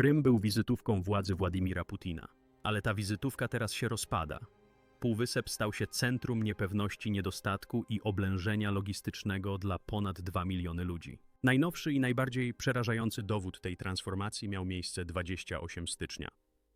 Krym był wizytówką władzy Władimira Putina, ale ta wizytówka teraz się rozpada. Półwysep stał się centrum niepewności, niedostatku i oblężenia logistycznego dla ponad 2 miliony ludzi. Najnowszy i najbardziej przerażający dowód tej transformacji miał miejsce 28 stycznia.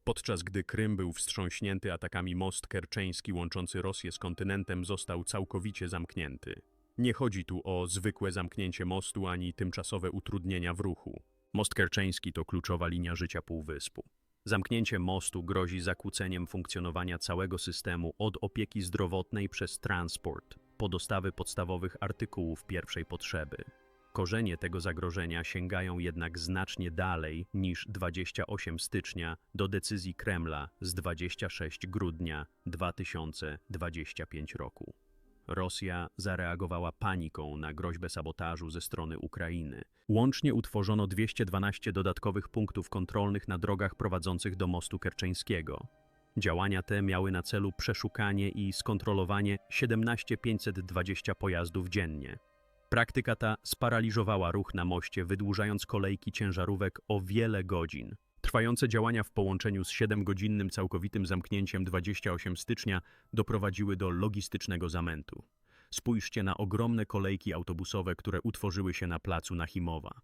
Podczas gdy Krym był wstrząśnięty atakami, most kerczeński łączący Rosję z kontynentem został całkowicie zamknięty. Nie chodzi tu o zwykłe zamknięcie mostu ani tymczasowe utrudnienia w ruchu. Most kerczeński to kluczowa linia życia półwyspu. Zamknięcie mostu grozi zakłóceniem funkcjonowania całego systemu od opieki zdrowotnej przez transport po dostawy podstawowych artykułów pierwszej potrzeby. Korzenie tego zagrożenia sięgają jednak znacznie dalej niż 28 stycznia do decyzji Kremla z 26 grudnia 2025 roku. Rosja zareagowała paniką na groźbę sabotażu ze strony Ukrainy. Łącznie utworzono 212 dodatkowych punktów kontrolnych na drogach prowadzących do mostu kerczeńskiego. Działania te miały na celu przeszukanie i skontrolowanie 17520 pojazdów dziennie. Praktyka ta sparaliżowała ruch na moście, wydłużając kolejki ciężarówek o wiele godzin. Trwające działania w połączeniu z 7-godzinnym całkowitym zamknięciem 28 stycznia doprowadziły do logistycznego zamętu. Spójrzcie na ogromne kolejki autobusowe, które utworzyły się na placu Nachimowa.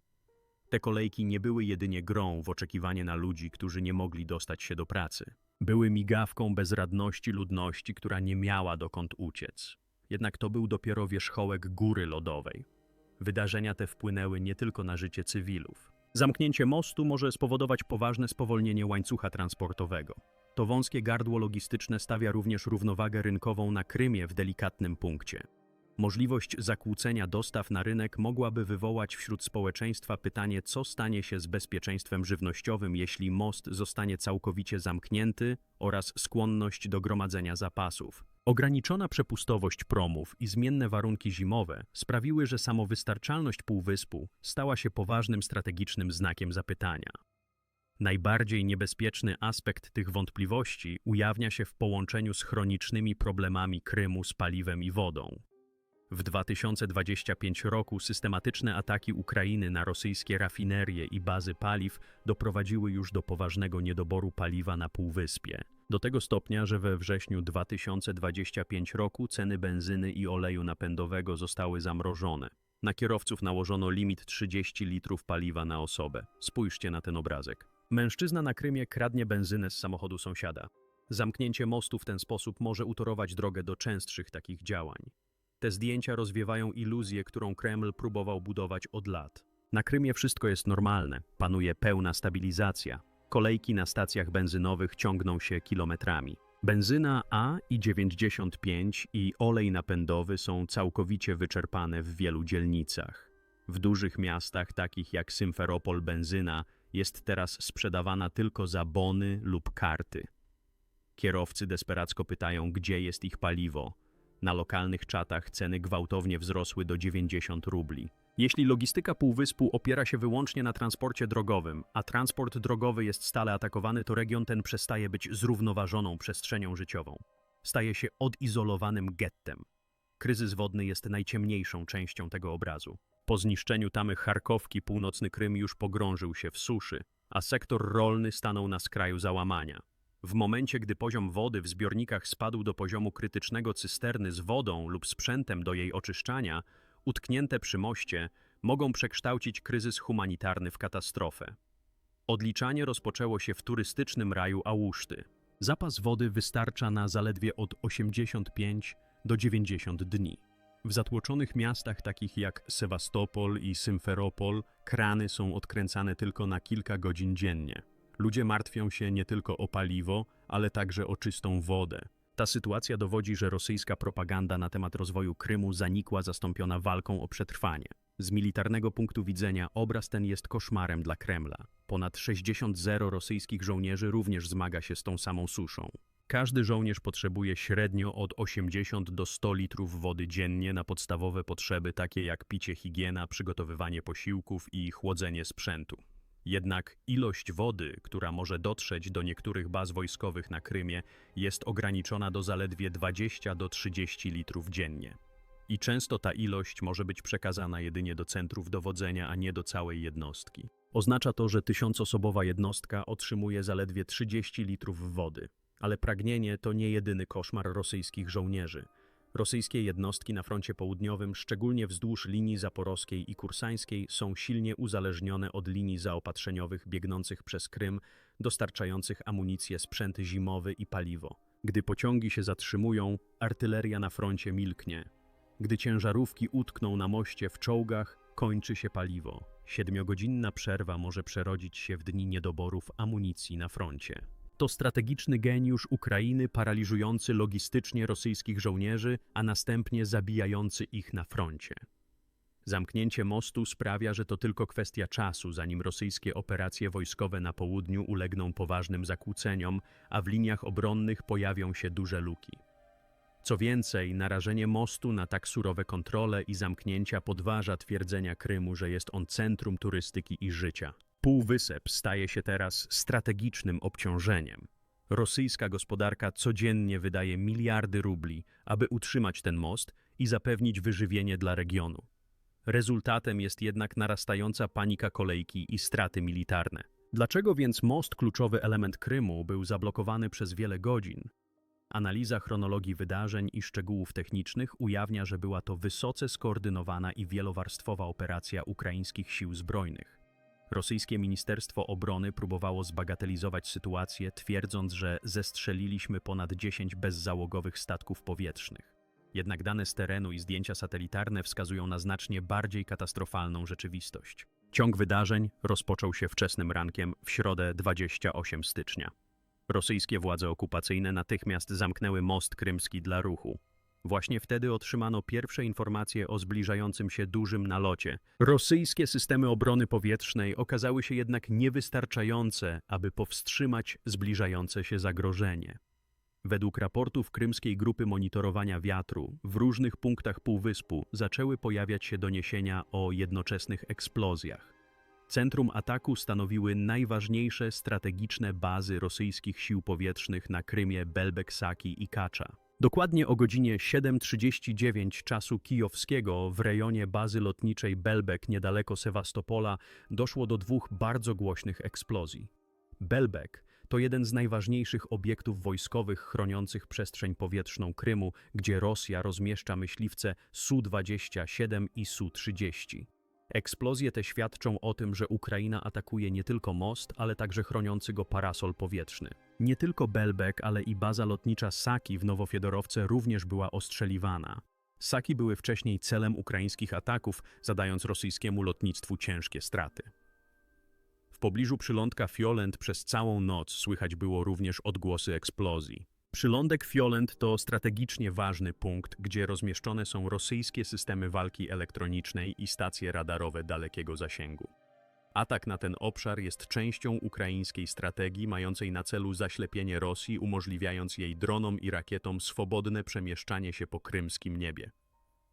Te kolejki nie były jedynie grą w oczekiwanie na ludzi, którzy nie mogli dostać się do pracy. Były migawką bezradności ludności, która nie miała dokąd uciec. Jednak to był dopiero wierzchołek góry lodowej. Wydarzenia te wpłynęły nie tylko na życie cywilów. Zamknięcie mostu może spowodować poważne spowolnienie łańcucha transportowego. To wąskie gardło logistyczne stawia również równowagę rynkową na Krymie w delikatnym punkcie. Możliwość zakłócenia dostaw na rynek mogłaby wywołać wśród społeczeństwa pytanie, co stanie się z bezpieczeństwem żywnościowym, jeśli most zostanie całkowicie zamknięty oraz skłonność do gromadzenia zapasów. Ograniczona przepustowość promów i zmienne warunki zimowe sprawiły, że samowystarczalność półwyspu stała się poważnym strategicznym znakiem zapytania. Najbardziej niebezpieczny aspekt tych wątpliwości ujawnia się w połączeniu z chronicznymi problemami Krymu z paliwem i wodą. W 2025 roku systematyczne ataki Ukrainy na rosyjskie rafinerie i bazy paliw doprowadziły już do poważnego niedoboru paliwa na półwyspie. Do tego stopnia, że we wrześniu 2025 roku ceny benzyny i oleju napędowego zostały zamrożone. Na kierowców nałożono limit 30 litrów paliwa na osobę. Spójrzcie na ten obrazek. Mężczyzna na Krymie kradnie benzynę z samochodu sąsiada. Zamknięcie mostu w ten sposób może utorować drogę do częstszych takich działań. Te zdjęcia rozwiewają iluzję, którą Kreml próbował budować od lat. Na Krymie wszystko jest normalne, panuje pełna stabilizacja. Kolejki na stacjach benzynowych ciągną się kilometrami. Benzyna A i 95 i olej napędowy są całkowicie wyczerpane w wielu dzielnicach. W dużych miastach, takich jak Symferopol, benzyna jest teraz sprzedawana tylko za bony lub karty. Kierowcy desperacko pytają, gdzie jest ich paliwo. Na lokalnych czatach ceny gwałtownie wzrosły do 90 rubli. Jeśli logistyka półwyspu opiera się wyłącznie na transporcie drogowym, a transport drogowy jest stale atakowany, to region ten przestaje być zrównoważoną przestrzenią życiową. Staje się odizolowanym gettem. Kryzys wodny jest najciemniejszą częścią tego obrazu. Po zniszczeniu tamy Charkowki północny Krym już pogrążył się w suszy, a sektor rolny stanął na skraju załamania. W momencie, gdy poziom wody w zbiornikach spadł do poziomu krytycznego cysterny z wodą lub sprzętem do jej oczyszczania, utknięte przy moście mogą przekształcić kryzys humanitarny w katastrofę. Odliczanie rozpoczęło się w turystycznym raju Ałuszty. Zapas wody wystarcza na zaledwie od 85 do 90 dni. W zatłoczonych miastach takich jak Sewastopol i Symferopol krany są odkręcane tylko na kilka godzin dziennie. Ludzie martwią się nie tylko o paliwo, ale także o czystą wodę. Ta sytuacja dowodzi, że rosyjska propaganda na temat rozwoju Krymu zanikła, zastąpiona walką o przetrwanie. Z militarnego punktu widzenia obraz ten jest koszmarem dla Kremla. Ponad 60 zero rosyjskich żołnierzy również zmaga się z tą samą suszą. Każdy żołnierz potrzebuje średnio od 80 do 100 litrów wody dziennie na podstawowe potrzeby takie jak picie, higiena, przygotowywanie posiłków i chłodzenie sprzętu. Jednak ilość wody, która może dotrzeć do niektórych baz wojskowych na Krymie, jest ograniczona do zaledwie 20 do 30 litrów dziennie. I często ta ilość może być przekazana jedynie do centrów dowodzenia, a nie do całej jednostki. Oznacza to, że tysiącosobowa jednostka otrzymuje zaledwie 30 litrów wody. Ale pragnienie to nie jedyny koszmar rosyjskich żołnierzy. Rosyjskie jednostki na froncie południowym, szczególnie wzdłuż linii zaporowskiej i kursańskiej, są silnie uzależnione od linii zaopatrzeniowych biegnących przez Krym, dostarczających amunicję, sprzęt zimowy i paliwo. Gdy pociągi się zatrzymują, artyleria na froncie milknie. Gdy ciężarówki utkną na moście w czołgach, kończy się paliwo. Siedmiogodzinna przerwa może przerodzić się w dni niedoborów amunicji na froncie. To strategiczny geniusz Ukrainy paraliżujący logistycznie rosyjskich żołnierzy, a następnie zabijający ich na froncie. Zamknięcie mostu sprawia, że to tylko kwestia czasu, zanim rosyjskie operacje wojskowe na południu ulegną poważnym zakłóceniom, a w liniach obronnych pojawią się duże luki. Co więcej, narażenie mostu na tak surowe kontrole i zamknięcia podważa twierdzenia Krymu, że jest on centrum turystyki i życia. Półwysep staje się teraz strategicznym obciążeniem. Rosyjska gospodarka codziennie wydaje miliardy rubli, aby utrzymać ten most i zapewnić wyżywienie dla regionu. Rezultatem jest jednak narastająca panika kolejki i straty militarne. Dlaczego więc most, kluczowy element Krymu, był zablokowany przez wiele godzin? Analiza chronologii wydarzeń i szczegółów technicznych ujawnia, że była to wysoce skoordynowana i wielowarstwowa operacja ukraińskich sił zbrojnych. Rosyjskie Ministerstwo Obrony próbowało zbagatelizować sytuację, twierdząc, że zestrzeliliśmy ponad 10 bezzałogowych statków powietrznych. Jednak dane z terenu i zdjęcia satelitarne wskazują na znacznie bardziej katastrofalną rzeczywistość. Ciąg wydarzeń rozpoczął się wczesnym rankiem w środę 28 stycznia. Rosyjskie władze okupacyjne natychmiast zamknęły most krymski dla ruchu. Właśnie wtedy otrzymano pierwsze informacje o zbliżającym się dużym nalocie. Rosyjskie systemy obrony powietrznej okazały się jednak niewystarczające, aby powstrzymać zbliżające się zagrożenie. Według raportów Krymskiej Grupy Monitorowania Wiatru, w różnych punktach półwyspu zaczęły pojawiać się doniesienia o jednoczesnych eksplozjach. Centrum ataku stanowiły najważniejsze strategiczne bazy rosyjskich sił powietrznych na Krymie Belbek-Saki i Kacza. Dokładnie o godzinie 7.39 czasu kijowskiego w rejonie bazy lotniczej Belbek niedaleko Sewastopola doszło do dwóch bardzo głośnych eksplozji. Belbek to jeden z najważniejszych obiektów wojskowych chroniących przestrzeń powietrzną Krymu, gdzie Rosja rozmieszcza myśliwce Su-27 i Su-30. Eksplozje te świadczą o tym, że Ukraina atakuje nie tylko most, ale także chroniący go parasol powietrzny. Nie tylko Belbek, ale i baza lotnicza Saki w Nowofiedorowce również była ostrzeliwana. Saki były wcześniej celem ukraińskich ataków, zadając rosyjskiemu lotnictwu ciężkie straty. W pobliżu przylądka Fiolent przez całą noc słychać było również odgłosy eksplozji. Przylądek Fiolent to strategicznie ważny punkt, gdzie rozmieszczone są rosyjskie systemy walki elektronicznej i stacje radarowe dalekiego zasięgu. Atak na ten obszar jest częścią ukraińskiej strategii mającej na celu zaślepienie Rosji, umożliwiając jej dronom i rakietom swobodne przemieszczanie się po krymskim niebie.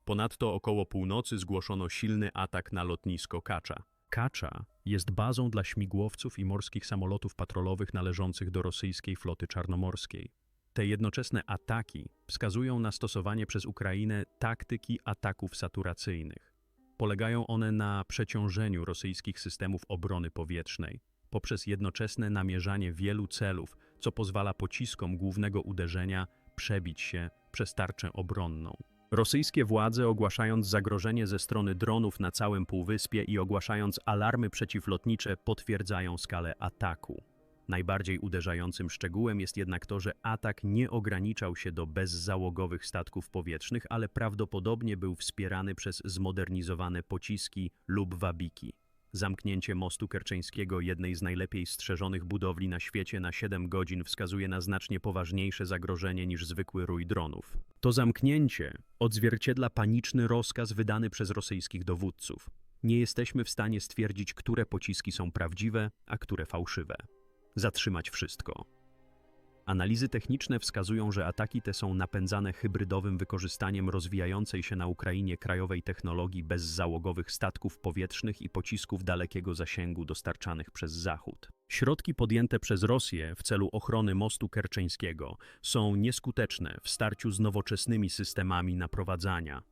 Ponadto około północy zgłoszono silny atak na lotnisko Kacza. Kacza jest bazą dla śmigłowców i morskich samolotów patrolowych należących do rosyjskiej floty czarnomorskiej. Te jednoczesne ataki wskazują na stosowanie przez Ukrainę taktyki ataków saturacyjnych. Polegają one na przeciążeniu rosyjskich systemów obrony powietrznej poprzez jednoczesne namierzanie wielu celów, co pozwala pociskom głównego uderzenia przebić się przez tarczę obronną. Rosyjskie władze, ogłaszając zagrożenie ze strony dronów na całym półwyspie i ogłaszając alarmy przeciwlotnicze, potwierdzają skalę ataku. Najbardziej uderzającym szczegółem jest jednak to, że atak nie ograniczał się do bezzałogowych statków powietrznych, ale prawdopodobnie był wspierany przez zmodernizowane pociski lub wabiki. Zamknięcie mostu kerczeńskiego, jednej z najlepiej strzeżonych budowli na świecie, na 7 godzin wskazuje na znacznie poważniejsze zagrożenie niż zwykły rój dronów. To zamknięcie odzwierciedla paniczny rozkaz wydany przez rosyjskich dowódców. Nie jesteśmy w stanie stwierdzić, które pociski są prawdziwe, a które fałszywe zatrzymać wszystko. Analizy techniczne wskazują, że ataki te są napędzane hybrydowym wykorzystaniem rozwijającej się na Ukrainie krajowej technologii bezzałogowych statków powietrznych i pocisków dalekiego zasięgu dostarczanych przez Zachód. Środki podjęte przez Rosję w celu ochrony mostu kerczeńskiego są nieskuteczne w starciu z nowoczesnymi systemami naprowadzania.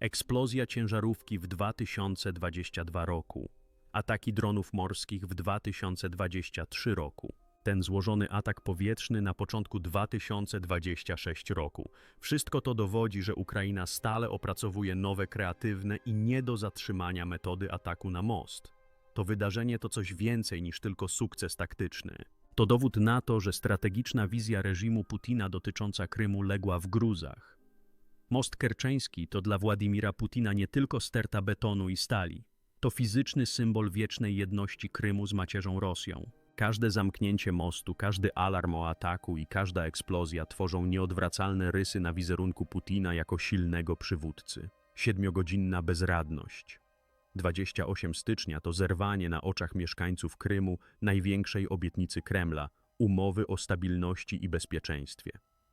Eksplozja ciężarówki w 2022 roku. Ataki dronów morskich w 2023 roku. Ten złożony atak powietrzny na początku 2026 roku. Wszystko to dowodzi, że Ukraina stale opracowuje nowe, kreatywne i nie do zatrzymania metody ataku na most. To wydarzenie to coś więcej niż tylko sukces taktyczny. To dowód na to, że strategiczna wizja reżimu Putina dotycząca Krymu legła w gruzach. Most kerczeński to dla Władimira Putina nie tylko sterta betonu i stali. To fizyczny symbol wiecznej jedności Krymu z macierzą Rosją. Każde zamknięcie mostu, każdy alarm o ataku i każda eksplozja tworzą nieodwracalne rysy na wizerunku Putina jako silnego przywódcy. Siedmiogodzinna bezradność. 28 stycznia to zerwanie na oczach mieszkańców Krymu największej obietnicy Kremla umowy o stabilności i bezpieczeństwie.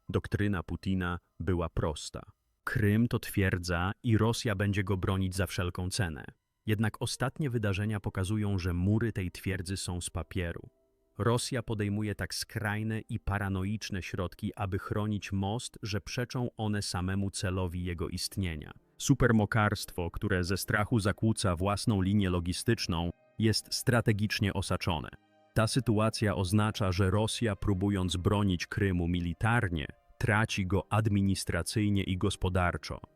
Doktryna Putina była prosta. Krym to twierdza i Rosja będzie go bronić za wszelką cenę. Jednak ostatnie wydarzenia pokazują, że mury tej twierdzy są z papieru. Rosja podejmuje tak skrajne i paranoiczne środki, aby chronić most, że przeczą one samemu celowi jego istnienia. Supermokarstwo, które ze strachu zakłóca własną linię logistyczną, jest strategicznie osaczone. Ta sytuacja oznacza, że Rosja, próbując bronić Krymu militarnie, traci go administracyjnie i gospodarczo.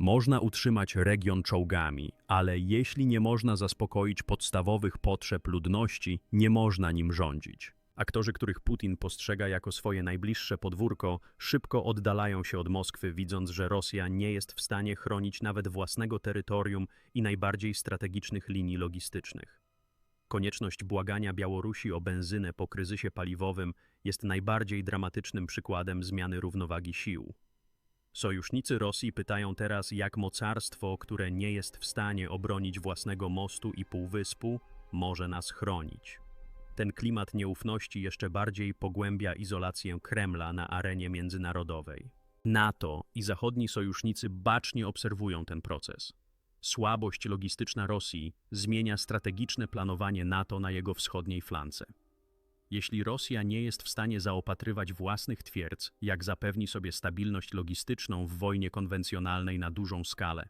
Można utrzymać region czołgami, ale jeśli nie można zaspokoić podstawowych potrzeb ludności, nie można nim rządzić. Aktorzy, których Putin postrzega jako swoje najbliższe podwórko, szybko oddalają się od Moskwy, widząc, że Rosja nie jest w stanie chronić nawet własnego terytorium i najbardziej strategicznych linii logistycznych. Konieczność błagania Białorusi o benzynę po kryzysie paliwowym jest najbardziej dramatycznym przykładem zmiany równowagi sił. Sojusznicy Rosji pytają teraz, jak mocarstwo, które nie jest w stanie obronić własnego mostu i półwyspu, może nas chronić. Ten klimat nieufności jeszcze bardziej pogłębia izolację Kremla na arenie międzynarodowej. NATO i zachodni sojusznicy bacznie obserwują ten proces. Słabość logistyczna Rosji zmienia strategiczne planowanie NATO na jego wschodniej flance. Jeśli Rosja nie jest w stanie zaopatrywać własnych twierdz, jak zapewni sobie stabilność logistyczną w wojnie konwencjonalnej na dużą skalę,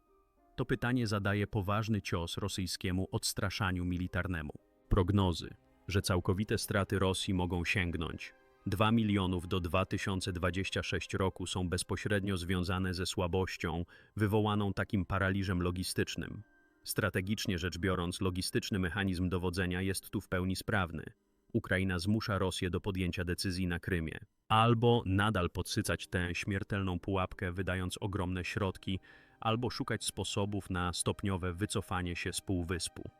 to pytanie zadaje poważny cios rosyjskiemu odstraszaniu militarnemu. Prognozy, że całkowite straty Rosji mogą sięgnąć 2 milionów do 2026 roku są bezpośrednio związane ze słabością wywołaną takim paraliżem logistycznym. Strategicznie rzecz biorąc, logistyczny mechanizm dowodzenia jest tu w pełni sprawny. Ukraina zmusza Rosję do podjęcia decyzji na Krymie, albo nadal podsycać tę śmiertelną pułapkę, wydając ogromne środki, albo szukać sposobów na stopniowe wycofanie się z półwyspu.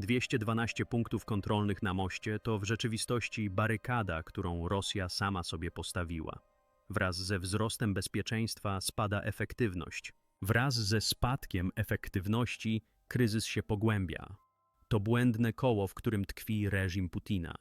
212 punktów kontrolnych na moście to w rzeczywistości barykada, którą Rosja sama sobie postawiła. Wraz ze wzrostem bezpieczeństwa spada efektywność. Wraz ze spadkiem efektywności kryzys się pogłębia. To błędne koło, w którym tkwi reżim Putina.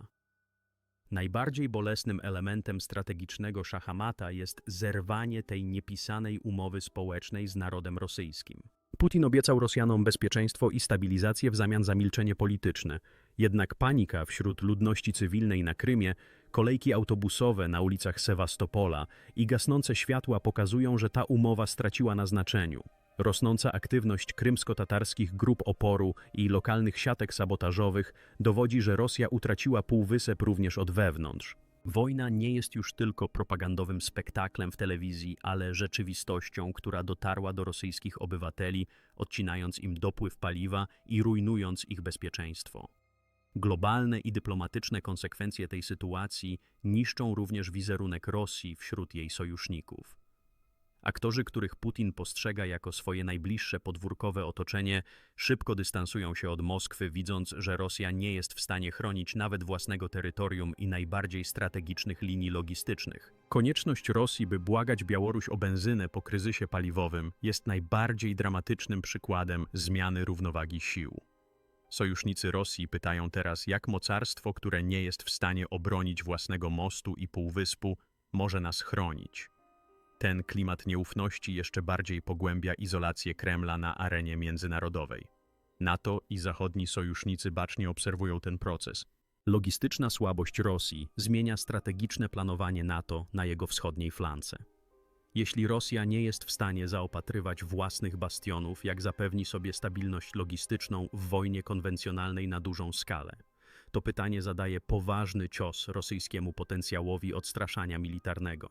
Najbardziej bolesnym elementem strategicznego szachamata jest zerwanie tej niepisanej umowy społecznej z narodem rosyjskim. Putin obiecał Rosjanom bezpieczeństwo i stabilizację w zamian za milczenie polityczne. Jednak panika wśród ludności cywilnej na Krymie, kolejki autobusowe na ulicach Sewastopola i gasnące światła pokazują, że ta umowa straciła na znaczeniu. Rosnąca aktywność krymsko-tatarskich grup oporu i lokalnych siatek sabotażowych dowodzi, że Rosja utraciła półwysep również od wewnątrz. Wojna nie jest już tylko propagandowym spektaklem w telewizji, ale rzeczywistością, która dotarła do rosyjskich obywateli, odcinając im dopływ paliwa i rujnując ich bezpieczeństwo. Globalne i dyplomatyczne konsekwencje tej sytuacji niszczą również wizerunek Rosji wśród jej sojuszników. Aktorzy, których Putin postrzega jako swoje najbliższe podwórkowe otoczenie, szybko dystansują się od Moskwy, widząc, że Rosja nie jest w stanie chronić nawet własnego terytorium i najbardziej strategicznych linii logistycznych. Konieczność Rosji, by błagać Białoruś o benzynę po kryzysie paliwowym, jest najbardziej dramatycznym przykładem zmiany równowagi sił. Sojusznicy Rosji pytają teraz, jak mocarstwo, które nie jest w stanie obronić własnego mostu i półwyspu, może nas chronić. Ten klimat nieufności jeszcze bardziej pogłębia izolację Kremla na arenie międzynarodowej. NATO i zachodni sojusznicy bacznie obserwują ten proces. Logistyczna słabość Rosji zmienia strategiczne planowanie NATO na jego wschodniej flance. Jeśli Rosja nie jest w stanie zaopatrywać własnych bastionów, jak zapewni sobie stabilność logistyczną w wojnie konwencjonalnej na dużą skalę? To pytanie zadaje poważny cios rosyjskiemu potencjałowi odstraszania militarnego.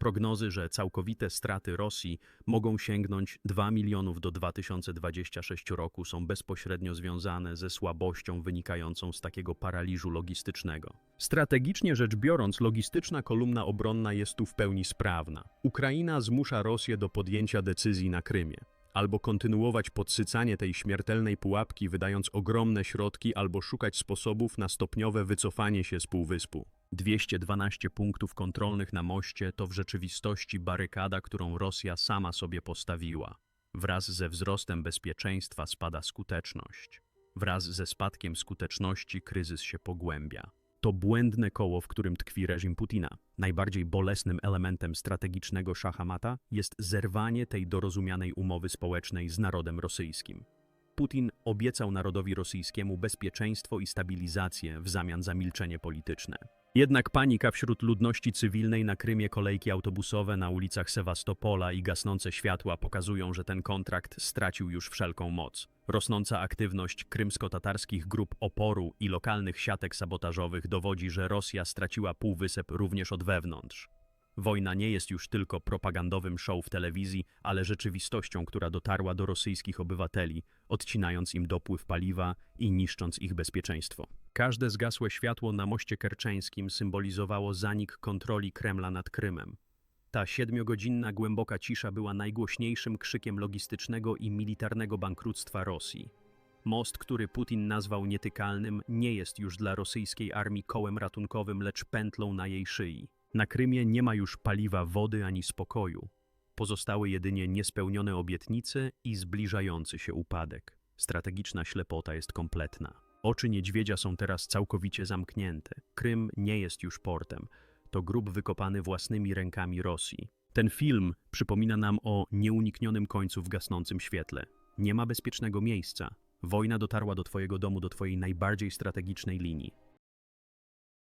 Prognozy, że całkowite straty Rosji mogą sięgnąć 2 milionów do 2026 roku są bezpośrednio związane ze słabością wynikającą z takiego paraliżu logistycznego. Strategicznie rzecz biorąc, logistyczna kolumna obronna jest tu w pełni sprawna. Ukraina zmusza Rosję do podjęcia decyzji na Krymie. Albo kontynuować podsycanie tej śmiertelnej pułapki, wydając ogromne środki, albo szukać sposobów na stopniowe wycofanie się z półwyspu. 212 punktów kontrolnych na moście to w rzeczywistości barykada, którą Rosja sama sobie postawiła. Wraz ze wzrostem bezpieczeństwa spada skuteczność. Wraz ze spadkiem skuteczności kryzys się pogłębia. To błędne koło, w którym tkwi reżim Putina. Najbardziej bolesnym elementem strategicznego szachamata jest zerwanie tej dorozumianej umowy społecznej z narodem rosyjskim. Putin obiecał narodowi rosyjskiemu bezpieczeństwo i stabilizację w zamian za milczenie polityczne. Jednak panika wśród ludności cywilnej na Krymie, kolejki autobusowe na ulicach Sewastopola i gasnące światła pokazują, że ten kontrakt stracił już wszelką moc. Rosnąca aktywność krymsko-tatarskich grup oporu i lokalnych siatek sabotażowych dowodzi, że Rosja straciła półwysep również od wewnątrz. Wojna nie jest już tylko propagandowym show w telewizji, ale rzeczywistością, która dotarła do rosyjskich obywateli, odcinając im dopływ paliwa i niszcząc ich bezpieczeństwo. Każde zgasłe światło na moście kerczeńskim symbolizowało zanik kontroli Kremla nad Krymem. Ta siedmiogodzinna głęboka cisza była najgłośniejszym krzykiem logistycznego i militarnego bankructwa Rosji. Most, który Putin nazwał nietykalnym, nie jest już dla rosyjskiej armii kołem ratunkowym, lecz pętlą na jej szyi. Na Krymie nie ma już paliwa, wody ani spokoju. Pozostały jedynie niespełnione obietnice i zbliżający się upadek. Strategiczna ślepota jest kompletna. Oczy niedźwiedzia są teraz całkowicie zamknięte. Krym nie jest już portem. To grób wykopany własnymi rękami Rosji. Ten film przypomina nam o nieuniknionym końcu w gasnącym świetle. Nie ma bezpiecznego miejsca. Wojna dotarła do Twojego domu, do Twojej najbardziej strategicznej linii.